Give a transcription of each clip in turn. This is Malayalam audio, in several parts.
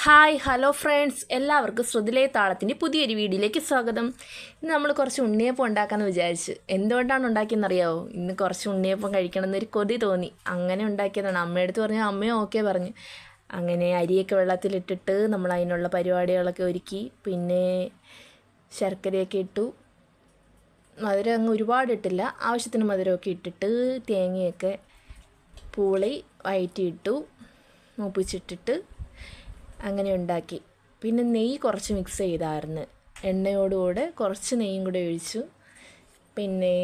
Hi hello friends. എല്ലാവർക്കും ശ്രുതിലേ താളത്തിന്റെ പുതിയൊരു വീഡിയോയിലേക്ക് സ്വാഗതം. ഇന്ന് നമ്മൾ കുറച്ച് ഉണ്ണിയപ്പം ഉണ്ടാക്കാമെന്ന് വിചാരിച്ച്. എന്തുകൊണ്ടാണ് ഉണ്ടാക്കിയെന്നറിയാവോ? ഇന്ന് കുറച്ച് ഉണ്ണിയപ്പം കഴിക്കണം എന്നൊരു കൊതി തോന്നി. അങ്ങനെ ഉണ്ടാക്കിയതാണ്. അമ്മയെടുത്ത് പറഞ്ഞു അമ്മയും ഓക്കെ പറഞ്ഞു. അങ്ങനെ അരിയൊക്കെ വെള്ളത്തിലിട്ടിട്ട് നമ്മൾ അതിനുള്ള പരിപാടികളൊക്കെ ഒരുക്കി. പിന്നെ ശർക്കരയൊക്കെ ഇട്ടു. മധുരം അങ്ങ് ഒരുപാട് ഇട്ടില്ല. ആവശ്യത്തിന് മധുരമൊക്കെ ഇട്ടിട്ട് തേങ്ങയൊക്കെ പൂളി വയറ്റിയിട്ടു മൂപ്പിച്ചിട്ടിട്ട് അങ്ങനെ ഉണ്ടാക്കി. പിന്നെ നെയ്യ് കുറച്ച് മിക്സ് ചെയ്തായിരുന്നു. എണ്ണയോടുകൂടെ കുറച്ച് നെയ്യും കൂടെ ഒഴിച്ചു. പിന്നെ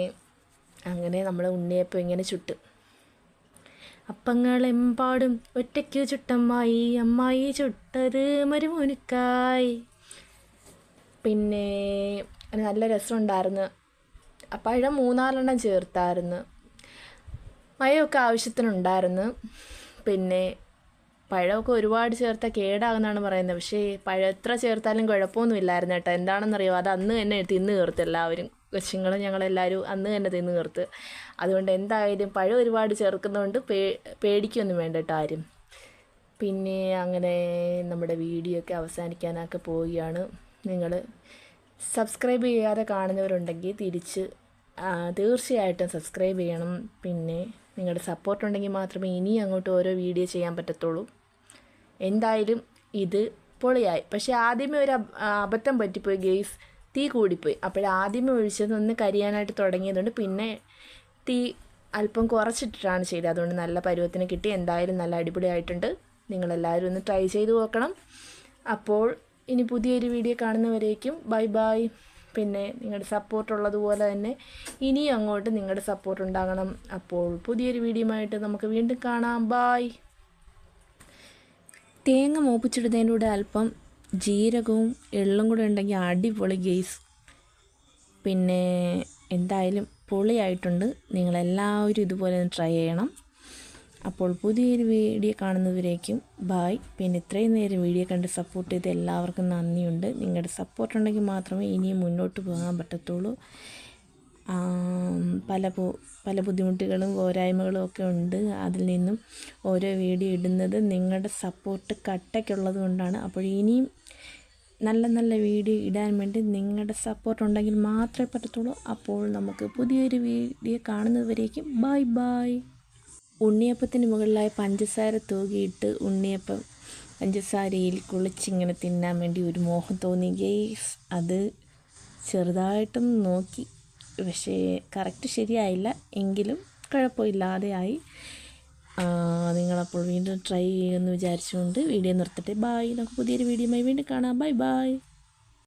അങ്ങനെ നമ്മൾ ഉണ്ണിയപ്പം ഇങ്ങനെ ചുട്ട്. അപ്പങ്ങളെമ്പാടും ഒറ്റയ്ക്ക് ചുട്ടമ്മായി അമ്മായി ചുട്ടത് മരുമുനുക്കായി. പിന്നെ നല്ല രസമുണ്ടായിരുന്നു. ആ പഴം മൂന്നാലെണ്ണം ചേർത്തായിരുന്നു. മഴയൊക്കെ ആവശ്യത്തിനുണ്ടായിരുന്നു. പിന്നെ പഴമൊക്കെ ഒരുപാട് ചേർത്താൽ കേടാകുന്നതാണ് പറയുന്നത്. പക്ഷേ പഴം എത്ര ചേർത്താലും കുഴപ്പമൊന്നും ഇല്ലായിരുന്നു കേട്ടോ. എന്താണെന്നറിയോ? അത് അന്ന് തന്നെ തിന്ന് തീർത്ത് എല്ലാവരും. കൊച്ചുങ്ങളും ഞങ്ങളെല്ലാവരും അന്ന് തന്നെ തിന്ന് തീർത്ത്. അതുകൊണ്ട് എന്തായാലും പഴം ഒരുപാട് ചേർക്കുന്നതുകൊണ്ട് പേ പേടിക്കൊന്നും വേണ്ട കേട്ടോ ആരും. പിന്നെ അങ്ങനെ നമ്മുടെ വീഡിയോ ഒക്കെ അവസാനിക്കാനൊക്കെ പോവുകയാണ്. നിങ്ങൾ സബ്സ്ക്രൈബ് ചെയ്യാതെ കാണുന്നവരുണ്ടെങ്കിൽ തിരിച്ച് തീർച്ചയായിട്ടും സബ്സ്ക്രൈബ് ചെയ്യണം. പിന്നെ നിങ്ങളുടെ സപ്പോർട്ട് ഉണ്ടെങ്കിൽ മാത്രമേ ഇനി അങ്ങോട്ട് ഓരോ വീഡിയോ ചെയ്യാൻ പറ്റത്തുള്ളൂ. എന്തായാലും ഇത് പൊളിയായി. പക്ഷേ ആദ്യമേ ഒരു അബദ്ധം പറ്റിപ്പോയി ഗെയ്സ്. തീ കൂടിപ്പോയി. അപ്പോഴാദ്യമേ ഒഴിച്ചത് ഒന്ന് കരിയാനായിട്ട് തുടങ്ങിയതുകൊണ്ട് പിന്നെ തീ അല്പം കുറച്ചിട്ടിട്ടാണ് ചെയ്തത്. അതുകൊണ്ട് നല്ല പരുവത്തിന് കിട്ടി. എന്തായാലും നല്ല അടിപൊളിയായിട്ടുണ്ട്. നിങ്ങളെല്ലാവരും ഒന്ന് ട്രൈ ചെയ്ത് നോക്കണം. അപ്പോൾ ഇനി പുതിയൊരു വീഡിയോ കാണുന്നവരേക്കും ബൈ ബൈ. പിന്നെ നിങ്ങളുടെ സപ്പോർട്ട് ഉള്ളതുപോലെ തന്നെ ഇനിയും അങ്ങോട്ട് നിങ്ങളുടെ സപ്പോർട്ട് ഉണ്ടാകണം. അപ്പോൾ പുതിയൊരു വീഡിയോയുമായിട്ട് നമുക്ക് വീണ്ടും കാണാം. ബൈ. തേങ്ങ മൂപ്പിച്ചിടുന്നതിന്റെ കൂടെ അല്പം ജീരകവും എള്ളും കൂടെ ഉണ്ടെങ്കിൽ അടിപൊളി ഗെയ്സ് പിന്നെ എന്തായാലും പൊളിയായിട്ടുണ്ട്. നിങ്ങളെല്ലാവരും ഇതുപോലെ ട്രൈ ചെയ്യണം. അപ്പോൾ പുതിയൊരു വീഡിയോ കാണുന്നവരേക്കും ബായ് പിന്നെ ഇത്രയും നേരം വീഡിയോ കണ്ട് സപ്പോർട്ട് ചെയ്ത് എല്ലാവർക്കും നന്ദിയുണ്ട്. നിങ്ങളുടെ സപ്പോർട്ട് ഉണ്ടെങ്കിൽ മാത്രമേ ഇനിയും മുന്നോട്ട് പോകാൻ പറ്റത്തുള്ളൂ. പല പല ബുദ്ധിമുട്ടുകളും പോരായ്മകളും ഒക്കെ ഉണ്ട്. അതിൽ നിന്നും ഓരോ വീഡിയോ ഇടുന്നത് നിങ്ങളുടെ സപ്പോർട്ട് കട്ടയ്ക്കുള്ളത് കൊണ്ടാണ്. അപ്പോൾ ഇനിയും നല്ല നല്ല വീഡിയോ ഇടാൻ വേണ്ടി നിങ്ങളുടെ സപ്പോർട്ട് ഉണ്ടെങ്കിൽ മാത്രമേ പറ്റത്തുള്ളൂ. അപ്പോൾ നമുക്ക് പുതിയൊരു വീഡിയോ കാണുന്നതുവരേക്കും ബൈ ബൈ ഉണ്ണിയപ്പത്തിന് മുകളിലായി പഞ്ചസാര തൂകിയിട്ട് ഉണ്ണിയപ്പം പഞ്ചസാരയിൽ കുളിച്ചിങ്ങനെ തിന്നാൻ വേണ്ടി ഒരു മോഹം തോന്നി ഗെയ്സ് അത് ചെറുതായിട്ടൊന്ന് നോക്കി പക്ഷേ കറക്റ്റ് ശരിയായില്ല. എങ്കിലും കുഴപ്പമില്ലാതെയായി നിങ്ങളപ്പോൾ വീണ്ടും ട്രൈ ചെയ്യുമെന്ന് വിചാരിച്ചുകൊണ്ട് വീഡിയോ നിർത്തട്ടെ ബായ് നമുക്ക് പുതിയൊരു വീഡിയോയുമായി വീണ്ടും കാണാം. Bye bye